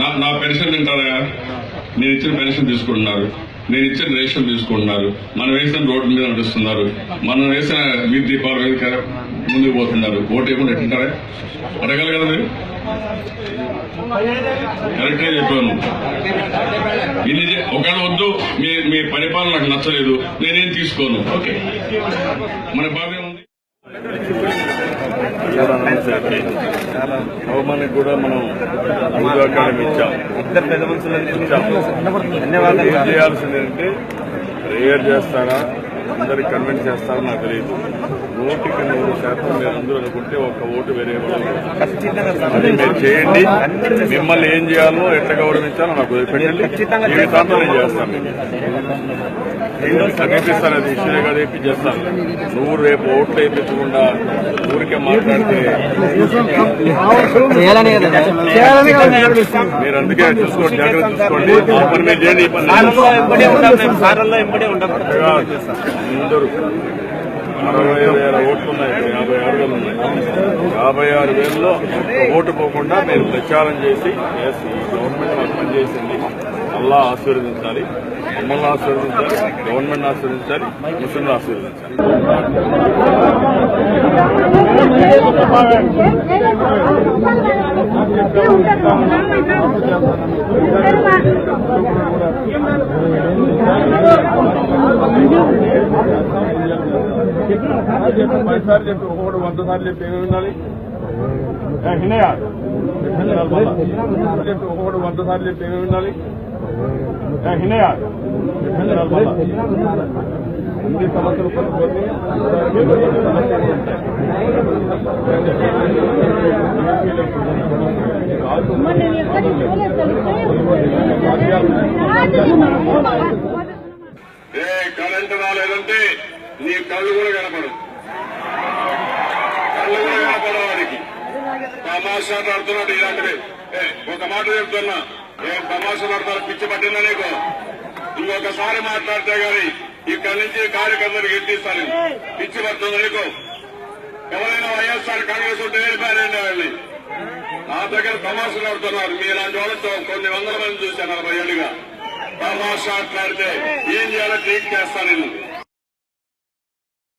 నా నా పెన్షన్ తింటారా నేను ఇచ్చిన పెన్షన్ తీసుకుంటున్నారు. నేను ఇచ్చిన రేషన్ తీసుకుంటున్నారు. మనం వేసిన రోడ్డు మీద నడుస్తున్నారు. మనం వేసిన వీధి దీపాలు ముందుకు పోతున్నారు. ఓటు ఏమో ఎట్టుంటారా అడగాలి కదా మీరు? కరెక్టే చెప్పాను. ఇన్ని ఒకవేళ వద్దు మీ మీ పరిపాలన నాకు నచ్చలేదు. నేనేం తీసుకోను? ఓకే మన బాగా ఉంది. హోమానికి కూడా మనం ముందు అకాడమీ ఇచ్చాం ఇద్దరు పెద్ద మనుషులు ఇచ్చాం ధన్యవాదాలు ఏం చేయాల్సింది అంటే ప్రేయర్ చేస్తారా అందరికి కన్విన్స్ చేస్తారో నాకు తెలియదు నూటికి నూరు శాతం మీరు అందరూ అనుకుంటే ఒక ఓటు వేరే. అది మీరు చేయండి. మిమ్మల్ని ఏం చేయాలో ఎట్లా గౌరవించాలో నాకు వదిలిపెట్టండి జీవితాంతం నేను చేస్తాను. సమీపిస్తాను అది ఇష్యూనే కదా వేపి చేస్తాను నువ్వు రేపు ఓట్లు వేయించకుండా ఊరికే మాట్లాడితే మీరు అందుకే చూసుకోండి జాగ్రత్త చూసుకోండి. పని మీరు చేయండి అందరూ అరవై వేల ఓట్లు ఉన్నాయి. యాభై ఆరు వేలు ఉన్నాయి. యాభై ఆరు వేలలో ఓటు పోకుండా మీరు ప్రచారం చేసి ఎస్ ఈ గవర్నమెంట్ మాకు పనిచేసింది అల్లా ఆశీర్వదించాలి. మమ్మల్ని ఆశీర్వదించాలి. గవర్నమెంట్ ఆశీర్వదించాలి. ముస్లింలు ఆశీర్వదించాలి. పదిసార్లు చెప్పి ఒకటి వంద సార్లు చెప్పి ఏమి ఉండాలి? చెప్పి ఒకటి వంద సార్లు చెప్పి ఏమి ఉండాలి? అన్ని సమస్యలు కొనుక్కొని ఏ కరెంటు రాలేదంటే నీ కళ్ళు కూడా కనపడవు కళ్ళు కూడా కనపడవు వాడికి. తమాషా ఆడుతున్నాడు ఇలాంటివి ఏ, ఒక మాట చెప్తున్నా. ఏం తమాషా ఆడతారు పిచ్చి పట్టిందా నీకు? ఇంకొకసారి మాట్లాడితే గాని ఇక్కడి నుంచి కార్యకర్తలు ఎత్తిస్తాను పిచ్చి పడుతుంది నీకు? ఎవరైనా వైఎస్ఆర్ కాంగ్రెస్ ఉంటే వెళ్ళిపోయారండి వాళ్ళని. నా దగ్గర తమాషలు ఆడుతున్నారు మీలాంటి వాళ్ళతో కొన్ని వందల మంది చూశాను నలభై ఏళ్ళుగా. తమాషా ఆట్లాడితే ఏం చేయాలో ట్రీట్ చేస్తాను నేను